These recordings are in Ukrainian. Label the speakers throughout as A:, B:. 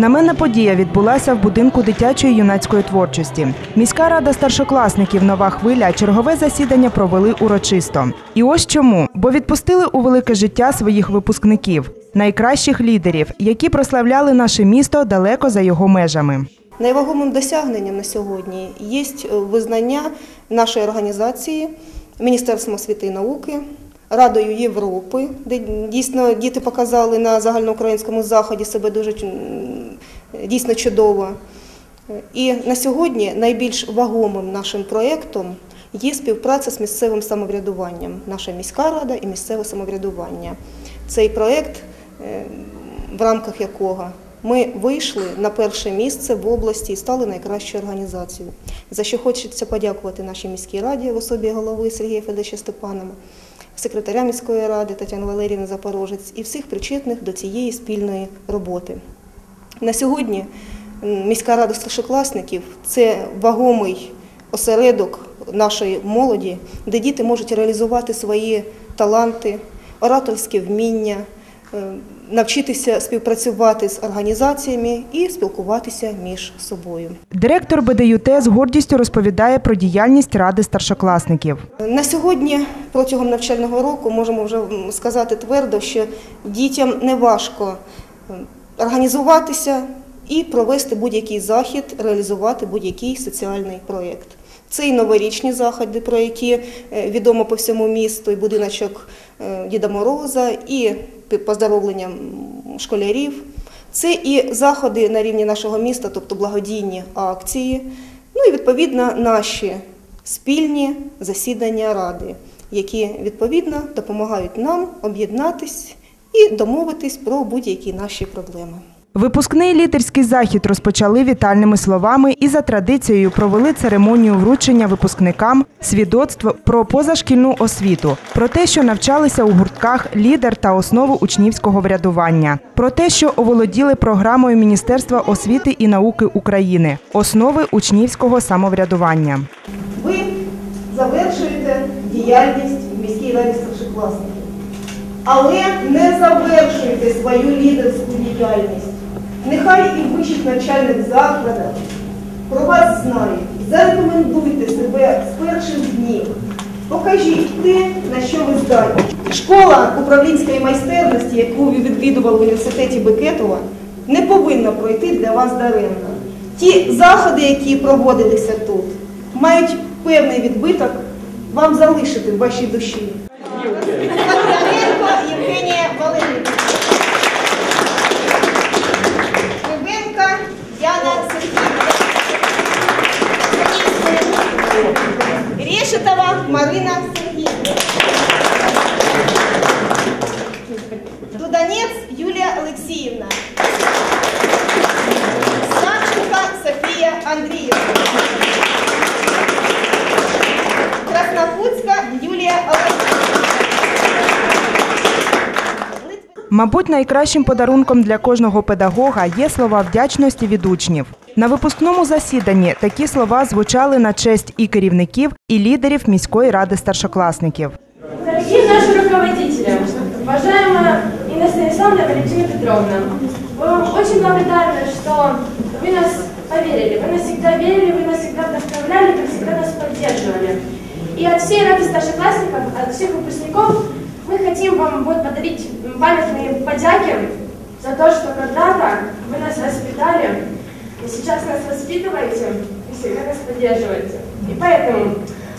A: Знаменна подія відбулася в будинку дитячої юнацької творчості. Міська рада старшокласників Нова хвиля чергове засідання провели урочисто. І ось чому, бо відпустили у велике життя своїх випускників, найкращих лідерів, які прославляли наше місто далеко за його межами.
B: Найвагомим досягненням на сьогодні є визнання нашої організації Міністерством освіти і науки, Радою Європи, де дійсно діти показали на загальноукраїнському заході себе дуже дійсно чудово. І на сьогодні найбільш вагомим нашим проєктом є співпраця з місцевим самоврядуванням, наша міська рада і місцеве самоврядування. Цей проєкт, е, в рамках якого ми вийшли на перше місце в області і стали найкращою організацією. За що хочеться подякувати нашій міській раді в особі голови Сергія Федоровича Степанова, секретаря міської ради Тетяни Валеріївни Запорожець і всіх причетних до цієї спільної роботи. На сьогодні міська рада старшокласників це вагомий осередок нашої молоді, де діти можуть реалізувати свої таланти, ораторські вміння, е, навчитися співпрацювати з організаціями і спілкуватися між собою.
A: Директор БДЮТ з гордістю розповідає про діяльність ради старшокласників.
B: На сьогодні, протягом навчального року, можемо вже сказати твердо, що дітям не важко організуватися і провести будь-який захід, реалізувати будь-який соціальний проєкт. Це і новорічні заходи, про які е, відомо по всьому місту, і будиночок е, Діда Мороза, і поздоровлення школярів. Це і заходи на рівні нашого міста, тобто благодійні акції, ну і відповідно наші спільні засідання ради, які відповідно допомагають нам об'єднатись і домовитись про будь-які наші проблеми.
A: Випускний лідерський захід розпочали вітальними словами і за традицією провели церемонію вручення випускникам свідоцтв про позашкільну освіту, про те, що навчалися у гуртках лідер та основу учнівського врядування, про те, що оволоділи програмою Міністерства освіти і науки України, основи учнівського самоврядування.
B: Ви завершуєте діяльність в міській раді старшокласників, але не завершуєте свою лідерську діяльність. Нехай і в вищих навчальних закладах про вас знають. Зарекомендуйте себе з перших днів. Покажіть те, на що ви здатні. Школа управлінської майстерності, яку ви відвідували в університеті Бекетова, не повинна пройти для вас даремно. Ті заходи, які проводилися тут, мають певний відбиток вам залишити в вашій душі. Євгенія Валерійовна.
A: Мабуть, найкращим подарунком для кожного педагога є слова вдячності від учнів. На випускному засіданні такі слова звучали на честь і керівників, і лідерів міської ради старшокласників.
C: Дорогие наши руководители, уважаемая Инна Станиславовна Валентина Петровна, мы вам очень благодарны, что вы нас поверили, вы нас всегда верили, вы нас всегда вдохновляли, вы всегда нас поддерживали. И от всей рады старшеклассников, от всех выпускников мы хотим вам вот подарить памятные подяки за то, что когда-то вы нас воспитали, и сейчас нас воспитываете, и всегда нас поддерживаете. И поэтому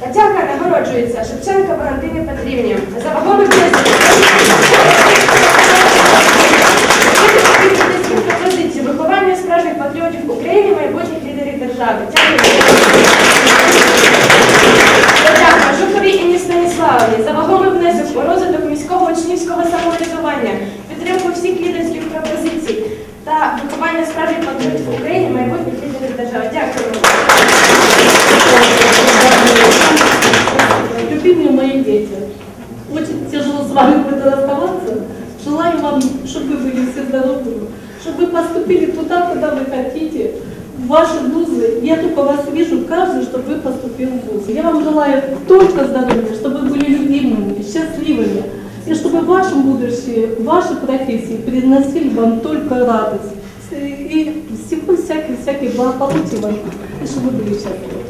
C: подяка нагороджується Шевченко Валентині Петрівні за вагомий внесок пропозиції виховання справжніх патріотів України, майбутніх лідерів держави. Дякую. Станіславовні за вагомий внесок у розвиток міського учнівського самоврядування, підтримку всіх лідерських пропозицій та виховання справжніх патріотів України, майбутніх лідерів держави. Дякую.
D: Любимые мои дети, очень тяжело с вами будет расставаться. Желаю вам, чтобы вы были все здоровы, чтобы вы поступили туда, куда вы хотите, в Ваши вузы. Я только вас вижу, каждый, чтобы вы поступил в вуз. Я вам желаю только здоровья, чтобы вы были любимыми, счастливыми, и чтобы в вашем будущем, ваши профессии приносили вам только радость. И всего всяких, всяких благополучий вам, и чтобы вы были счастливы.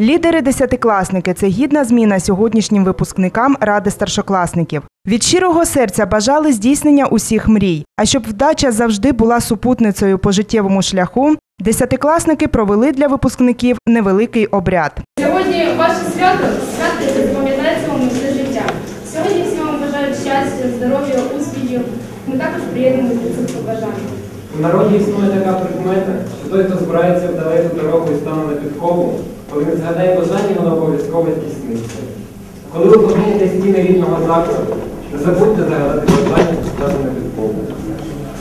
A: Лідери десятикласники це гідна зміна сьогоднішнім випускникам ради старшокласників. Від щирого серця бажали здійснення усіх мрій. А щоб вдача завжди була супутницею по життєвому шляху, десятикласники провели для випускників невеликий обряд.
E: Сьогодні ваше свято свято, яке запам'ятається вам на все життя. Сьогодні всі вам бажають щастя, здоров'я, успіхів. Ми також приєднуємося до цих побажань.
F: У народі існує така прикмета, що той, хто збирається в далеку дорогу і стане на підкову, коли не згадає бажання, воно обов'язково здійсниться. Коли ви покинете стіни рідного закладу, не забудьте загадати бажання стати на підкову.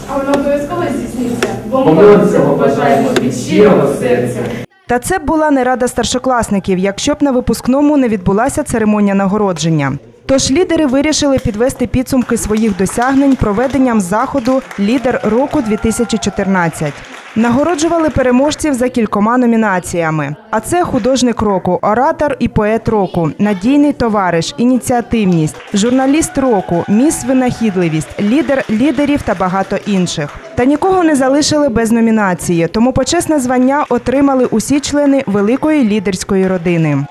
E: А воно обов'язково здійсниться, бо ми
F: ми цього
E: бажаємо від щирого серця.
A: Та це б була не рада старшокласників, якщо б на випускному не відбулася церемонія нагородження. Тож лідери вирішили підвести підсумки своїх досягнень проведенням заходу Лідер року 2014 Нагороджували переможців за кількома номінаціями. А це художник року, оратор і поет року, надійний товариш, ініціативність, журналіст року, міс винахідливість, лідер лідерів та багато інших. Та нікого не залишили без номінації, тому почесне звання отримали усі члени великої лідерської родини.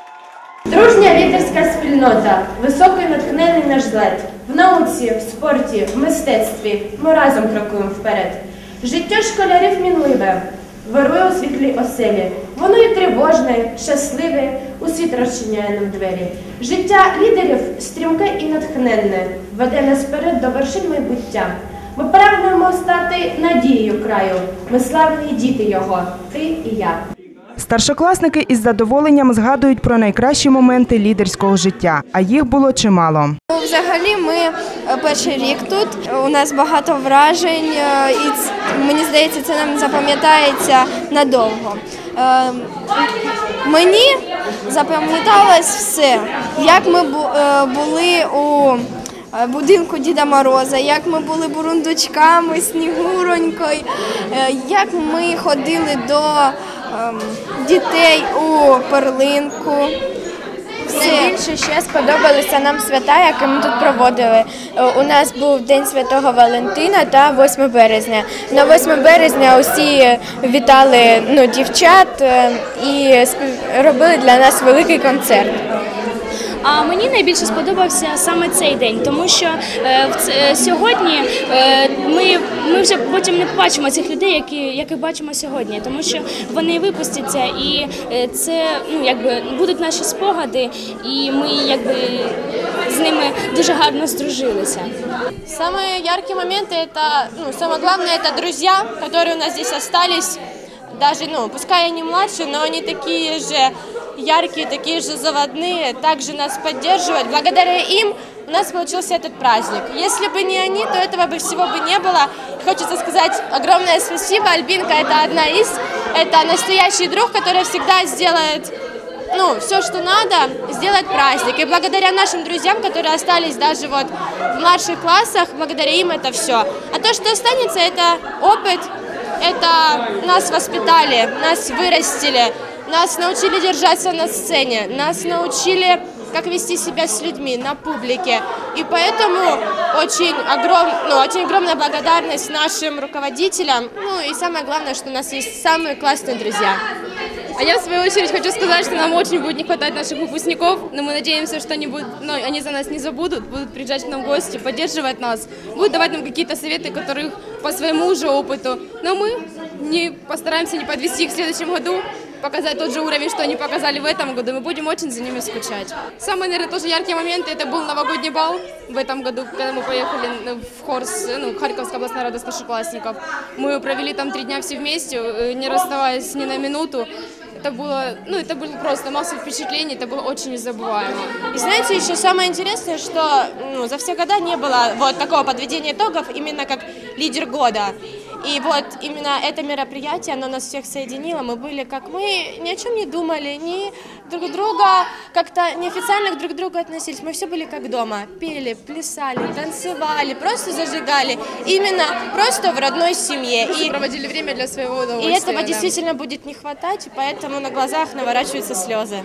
E: Дружня лідерська спільнота, високий натхнений наш злет. В науці, в спорті, в мистецтві ми разом крокуємо вперед. Життя школярів мінливе, вирує у світлій оселі. Воно і тривожне, щасливе, у світ розчиняє нам двері. Життя лідерів стрімке і натхненне, веде нас вперед до вершин майбуття. Ми прагнемо стати надією краю. Ми славні діти його, ти і я.
A: Старшокласники із задоволенням згадують про найкращі моменти лідерського життя, а їх було чимало.
G: Ну, Взагалі, ми е, перший рік тут. У нас багато вражень, е, і мені здається, це нам запам'ятається надовго. Е, Мені запам'яталось все, як ми були у будинку Діда Мороза, як ми були бурундучками, снігуронькою, як ми ходили до дітей у перлинку. Найбільше ще сподобалися нам свята, які ми тут проводили. Е, У нас був День Святого Валентина та 8 березня. На 8 березня усі вітали ну, дівчат е, і робили для нас великий концерт.
H: А мені найбільше сподобався саме цей день, тому що е, в ц- е, сьогодні е, ми, ми вже потім не побачимо цих людей, які, яких бачимо сьогодні, тому що вони випустяться, і е, це ну якби будуть наші спогади, і ми якби з ними дуже гарно здружилися.
C: Самые яркие моменты это, ну, самое главное, это друзья, которые у нас здесь остались. Даже, ну, пускай они младше, но они такие же яркие, такие же заводные, также нас поддерживают. Благодаря им у нас получился этот праздник. Если бы не они, то этого бы всего бы не было. Хочется сказать огромное спасибо. Альбинка это одна из, это настоящий друг, который всегда сделает ну, все, что надо, сделать праздник. И благодаря нашим друзьям, которые остались даже вот в младших классах, благодаря им это все. А то, что останется, это опыт, это нас воспитали, нас вырастили, нас научили держаться на сцене, нас научили как вести себя с людьми на публике. И поэтому очень, огром, ну, очень огромная благодарность нашим руководителям. Ну и самое главное, что у нас есть самые классные друзья.
I: А я в свою очередь хочу сказать, что нам очень будет не хватать наших выпускников, но мы надеемся, что они, будут, ну, они за нас не забудут, будут приезжать к нам в гости, поддерживать нас, будут давать нам какие-то советы, которых по своему уже опыту. Но мы не постараемся не подвести их в следующем году, показать тот же уровень, что они показали в этом году. Мы будем очень за ними скучать. Самый, наверное, тоже яркий момент это был новогодний бал в этом году, когда мы поехали в Хорс, ну, Харьковская областная рада старшеклассников. Мы провели там три дня все вместе, э, не расставаясь ни на минуту. Это было, ну, это было просто масса впечатлений, это было очень незабываемо.
C: И знаете, еще самое интересное, что ну, за все года не было вот такого подведения итогов именно как лидер года. И вот именно это мероприятие, оно нас всех соединило. Мы были как мы, ни о чем не думали, ни друг друга как-то неофициально к друг другу относились. Мы все были как дома. Пели, плясали, танцевали, просто зажигали. Именно просто в родной семье.
I: И
C: И,
I: проводили время для своего
C: и
I: удовольствия.
C: этого
I: да.
C: действительно будет не хватать, и поэтому на глазах наворачиваются слезы.